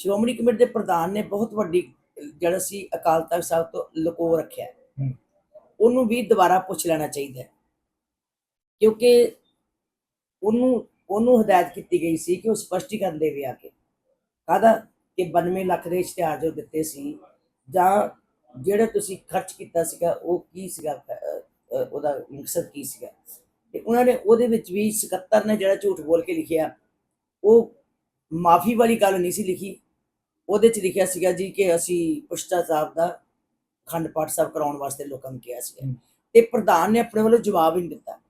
Shiromani committee ਦੇ ਪ੍ਰਧਾਨ ਨੇ ਬਹੁਤ ਵੱਡੀ ਜਿਹੜਾ ਸੀ ਅਕਾਲ ਤਖਤ ਸਾਹਿਬ ਤੋਂ ਲੁਕੋ ਰੱਖਿਆ। ਉਹਨੂੰ ਵੀ ਦੁਬਾਰਾ ਪੁੱਛ ਲੈਣਾ ਚਾਹੀਦਾ ਕਿਉਂਕਿ ਉਹਨੂੰ ਉਹਨੂੰ ਹਦਾਇਤ ਕੀਤੀ ਗਈ ਸੀ ਕਿ ਉਹ ਸਪਸ਼ਟੀਕਰਨ ਦੇਵੇ ਆ ਕੇ। ਕਾਹਦਾ? ਕਿ 92 ਲੱਖ ਦੇ ਇਸ਼ਤਿਹਾਰ ਜੋ ਦਿੱਤੇ ਸੀ ਜਾਂ ਜਿਹੜਾ ਤੁਸੀਂ ਖਰਚ ਕੀਤਾ ਸੀਗਾ ਉਹ ਕੀ ਸੀਗਾ ਉਹਦਾ ਮਕਸਦ ਕੀ ਸੀਗਾ? ਤੇ ਉਹਨਾਂ ਨੇ ਉਹਦੇ ਵਿੱਚ ਵੀ ਸਕੱਤਰ ਨੇ ਜਿਹੜਾ ਝੂਠ ਬੋਲ ਕੇ ਲਿਖਿਆ ਉਹ ਮਾਫੀ ਵਾਲੀ ਗੱਲ ਨਹੀਂ ਸੀ ਲਿਖੀ। ਉਹਦੇ ਚ ਲਿਖਿਆ ਸੀਗਾ ਜੀ ਕਿ ਅਸੀਂ ਪੁਸ਼ਤਾ ਸਾਹਿਬ ਦਾ ਖੰਡ ਪਾਠ ਸਾਹਿਬ ਕਰਾਉਣ ਵਾਸਤੇ ਲੋਕਾਂ ਨੂੰ ਕਿਹਾ ਸੀ। ਤੇ ਪ੍ਰਧਾਨ ਨੇ ਆਪਣੇ ਵੱਲੋਂ ਜਵਾਬ ਹੀ ਨਹੀਂ ਦਿੱਤਾ।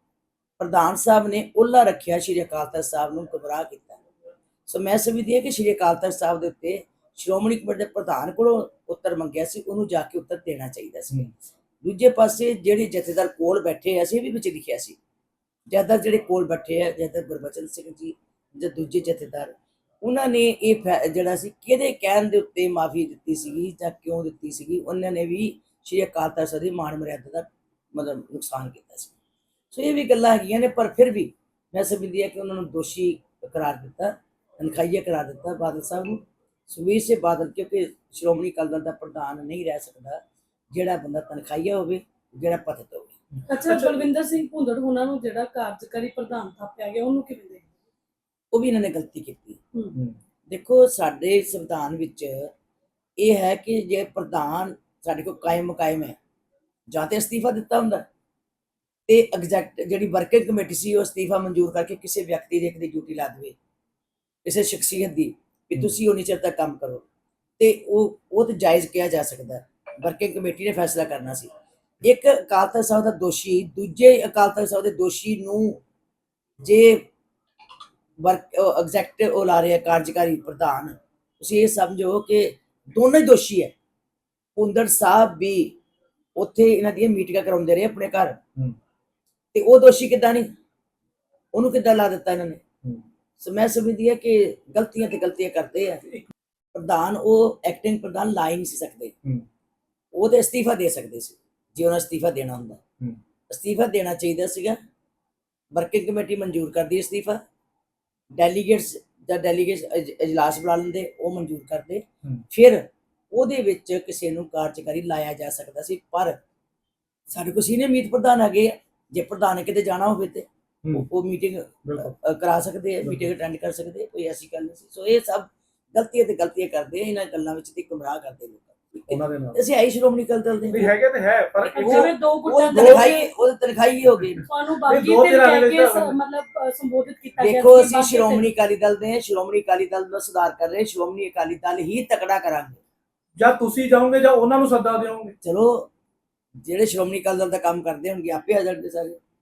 ਪ੍ਰਧਾਨ ਸਾਹਿਬ ਨੇ ਉੱਲਾ ਰੱਖਿਆ ਸ਼੍ਰੀ ਅਕਾਲ ਤਖਤ ਸਾਹਿਬ ਨੂੰ ਗੁੰਮਰਾਹ ਕੀਤਾ। ਸੋ ਮੈਂ ਸਮਝਦੀ ਹਾਂ ਕਿ ਸ਼੍ਰੀ ਅਕਾਲ ਤਖਤ ਸਾਹਿਬ ਦੇ ਉੱਤੇ ਸ਼੍ਰੋਮਣੀ ਕਮੇਟੀ ਦੇ ਪ੍ਰਧਾਨ ਕੋਲੋਂ ਉੱਤਰ ਮੰਗਿਆ ਸੀ ਉਹਨੂੰ ਜਾ ਕੇ ਉੱਤਰ ਦੇਣਾ ਚਾਹੀਦਾ ਸੀ। ਦੂਜੇ ਪਾਸੇ ਜਿਹੜੇ ਜਥੇਦਾਰ ਕੋਲ ਬੈਠੇ ਅਸੀਂ ਵੀ ਵਿੱਚ ਲਿਖਿਆ ਸੀ। ਜਥੇਦਾਰ ਜਿਹੜੇ ਕੋਲ ਬੈਠੇ ਆ ਜਥੇਦਾਰ ਗੁਰਬਚਨ ਸਿੰਘ ਜੀ ਜਾਂ ਦੂਜੇ ਜਥੇਦਾਰ ਉਹਨਾਂ ਨੇ ਇਹ ਫੈ- ਜਿਹੜਾ ਸੀ ਕਿਹਦੇ ਕਹਿਣ ਦੇ ਉੱਤੇ ਮਾਫੀ ਦਿੱਤੀ ਸੀਗੀ ਜਾਂ ਕਿਉਂ ਦਿੱਤੀ ਸੀਗੀ ਉਹਨਾਂ ਨੇ ਵੀ ਸ਼੍ਰੀ ਅਕਾਲ ਤਖਤ ਸਾਹਿਬ ਦੀ ਮਾਣ ਮਰਿਆਦਾ ਦਾ ਮਤਲਬ ਨੁਕਸਾਨ ਕੀਤਾ ਸੀ। ਸੋ ਇਹ ਵੀ ਗੱਲਾਂ ਹੈਗੀਆਂ ਨੇ ਪਰ ਫਿਰ ਵੀ ਮੈਂ ਸਮਝਦੀ ਹਾਂ ਕਿ ਉਹਨਾਂ ਨੂੰ ਦੋਸ਼ੀ ਕਰਾਰ ਦਿੱਤਾ ਤਨਖਾਹੀਆ ਕਰਾਰ ਦਿੱਤਾ ਬਾਦਲ ਸਾਹਿਬ ਨੂੰ। ਸੁਵੀਰ ਸੇ ਬਾਦਲ ਕਿਉਂਕਿ ਸ਼੍ਰੋਮਣੀ ਅਕਾਲੀ ਦਲ ਦਾ ਪ੍ਰਧਾਨ ਨਹੀਂ ਰਹਿ ਸਕਦਾ ਜਿਹੜਾ ਬੰਦਾ ਤਨਖਾਹੀਆ ਹੋਵੇ ਜਿਹੜਾ ਪਤਿਤ ਹੋਵੇ। ਅੱਛਾ ਬਲਵਿੰਦਰ ਸਿੰਘ ਭੁੰਦੜ ਉਹਨਾਂ ਨੂੰ ਜਿਹੜਾ ਕਾਰਜਕਾਰੀ ਪ੍ਰਧਾਨ ਥਾਪਿਆ ਗਿਆ ਉਹਨੂੰ ਕਿਵੇਂ ਦੇਖਦੇ ਉਹ ਵੀ ਇਹਨਾਂ ਨੇ ਗਲਤੀ ਕੀਤੀ। ਦੇਖੋ ਸਾਡੇ ਸੰਵਿਧਾਨ ਵਿੱਚ ਇਹ ਹੈ ਕਿ ਜੇ ਪ੍ਰਧਾਨ ਸਾਡੇ ਕੋਲ ਕਾਇਮ ਮੁਕਾਇਮ ਹੈ ਜਾਂ ਤੇ ਅਸਤੀਫਾ ਦਿੱਤਾ ਹੁੰਦਾ ਤੇ ਐਗਜ਼ੈਕਟ ਜਿਹੜੀ ਵਰਕਿੰਗ ਕਮੇਟੀ ਸੀ ਉਹ ਅਸਤੀਫਾ ਮਨਜ਼ੂਰ ਕਰਕੇ ਕਿਸੇ ਵਿਅਕਤੀ ਦੇ ਇੱਕ ਦੀ ਡਿਊਟੀ ਲਾ ਦੇਵੇ ਕਿਸੇ ਸ਼ਖਸੀਅਤ ਦੀ ਹਮ। ਤੁਸੀਂ ਉਨੀ ਚਿਰ ਤੱਕ ਕੰਮ ਕਰੋ। ਤੇ ਉਹ ਉਹ ਤੇ ਜਾਇਜ਼ ਕਿਹਾ ਜਾ ਸਕਦਾ ਵਰਕਿੰਗ ਕਮੇਟੀ ਨੇ ਫੈਸਲਾ ਕਰਨਾ ਸੀ। ਇੱਕ ਅਕਾਲ ਤਖਤ ਸਾਹਿਬ ਦਾ ਦੋਸ਼ੀ ਦੂਜੇ ਅਕਾਲ ਤਖਤ ਸਾਹਿਬ ਦੇ ਦੋਸ਼ੀ ਨੂੰ ਜੇ ਵਰਕ ਐਗਜ਼ੈਕਟਿਵ ਉਹ ਲਾ ਰਿਹਾ ਕਾਰਜਕਾਰੀ ਪ੍ਰਧਾਨ। ਤੁਸੀਂ ਇਹ ਸਮਝੋ ਕਿ ਦੋਨੋਂ ਹੀ ਦੋਸ਼ੀ ਹੈ। ਪੁੰਦੜ ਸਾਹਿਬ ਵੀ ਉੱਥੇ ਇਹਨਾਂ ਦੀਆਂ ਮੀਟਿੰਗਾਂ ਕਰਾਉਂਦੇ ਰਹੇ ਆਪਣੇ ਘਰ। ਤੇ ਉਹ ਦੋਸ਼ੀ ਕਿੱਦਾਂ ਨਹੀਂ ਉਹਨੂੰ ਕਿੱਦਾਂ ਲਾ ਦਿੱਤਾ ਇਹਨਾਂ ਨੇ। ਸੋ ਮੈਂ ਸਮਝਦੀ ਹੈ ਕਿ ਗਲਤੀਆਂ ਤੇ ਗਲਤੀਆਂ ਕਰਦੇ ਆ। ਪ੍ਰਧਾਨ ਉਹ ਐਕਟਿੰਗ ਪ੍ਰਧਾਨ ਲਾ ਹੀ ਨਹੀਂ ਸੀ ਸਕਦੇ। ਉਹ ਤੇ ਅਸਤੀਫਾ ਦੇ ਸਕਦੇ ਸੀ ਜੇ ਉਹਨਾਂ ਅਸਤੀਫਾ ਦੇਣਾ ਹੁੰਦਾ। ਅਸਤੀਫਾ ਦੇਣਾ ਚਾਹੀਦਾ ਸੀਗਾ। ਵਰਕਿੰਗ ਕਮੇਟੀ ਮਨਜ਼ੂਰ ਕਰਦੀ ਅਸਤੀਫਾ। ਡੈਲੀਗੇਟਸ ਦਾ ਡੈਲੀਗੇਟਸ ਇਜਲਾਸ ਬੁਲਾ ਲੈਂਦੇ ਉਹ ਮਨਜ਼ੂਰ ਕਰਦੇ। ਫਿਰ ਉਹਦੇ ਵਿੱਚ ਕਿਸੇ ਨੂੰ ਕਾਰਜਕਾਰੀ ਲਾਇਆ ਜਾ ਸਕਦਾ ਸੀ ਪਰ ਸਾਡੇ ਕੋਲ ਸੀਨੀਅਰ ਮੀਤ ਪ੍ਰਧਾਨ ਹੈਗੇ ਜੇ ਪ੍ਰਧਾਨ ਕਿਤੇ ਜਾਣਾ ਹੋਵੇ ਤੇ। ਉਹ- ਮੀਟਿੰਗ ਕਰਾ ਸਕਦੇ ਆ। ਮੀਟਿੰਗ ਅਟੈਂਡ ਕਰ ਸਕਦੇ ਕੋਈ ਐਸੀ ਗੱਲ ਨਹੀਂ ਸੀ ਸੋ ਇਹ ਸਭ ਗਲਤੀਆਂ ਤੇ ਗਲਤੀਆਂ ਕਰਦੇ ਇਹਨਾਂ ਗੱਲਾਂ ਵਿੱਚ ਤੇ ਗੁੰਮਰਾਹ ਕਰਦੇ ਲੋਕਾਂ। ਉਹਨਾਂ ਦੇ ਨਾਲ। ਅਸੀਂ ਆਈ ਸ਼੍ਰੋਮਣੀ ਅਕਾਲੀ ਦਲ ਦੇ ਨਹੀਂ ਹੈਗੇ ਤੇ ਹੈ ਪਰ ਹੋ ਉਹ ਜਿਵੇਂ ਦੋ ਉਹ ਗੁੱਟਾਂ ਦੇ ਤਨਖਾਹੀ ਉਹ ਤਨਖਾਹੀ ਹੋ ਗਈ। ਤੁਹਾਨੂੰ ਨਹੀਂ, ਬਾਗੀ ਦੋ ਤੇ ਧਿਰਾਂ ਦੇ ਕਹਿ ਕੇ ਵਿੱਚ ਸ- ਤਾਂ- ਮਤਲਬ ਅ, ਸੰਬੋਧਿਤ ਕੀਤਾ ਗਿਆ ਦੇਖੋ ਸੀ ਅਸੀਂ ਬਾਗੀ ਤੇ- ਸ਼੍ਰੋਮਣੀ ਅਕਾਲੀ ਦਲ ਦੇ ਹਾਂ, ਸ਼੍ਰੋਮਣੀ ਅਕਾਲੀ ਦਲ ਦਾ ਸੁਧਾਰ ਕਰ ਰਹੇ ਸ਼੍ਰੋਮਣੀ ਅਕਾਲੀ ਦਲ ਹੀ ਤਕੜਾ ਕਰਾਂਗੇ। ਜਾਂ ਤੁਸੀਂ ਜਾਓਗੇ ਜਾਂ ਉਹਨਾਂ ਨੂੰ ਸੱਦਾ ਦਿਓਗੇ। ਚਲੋ ਜਿਹੜੇ ਸ਼੍ਰੋਮਣੀ ਅਕਾਲੀ ਦਲ ਦਾ ਕੰਮ ਕਰਦੇ ਹੋਣਗੇ ਆਪੇ ਆ ਜਾਣਗੇ ਸਾਰੇ।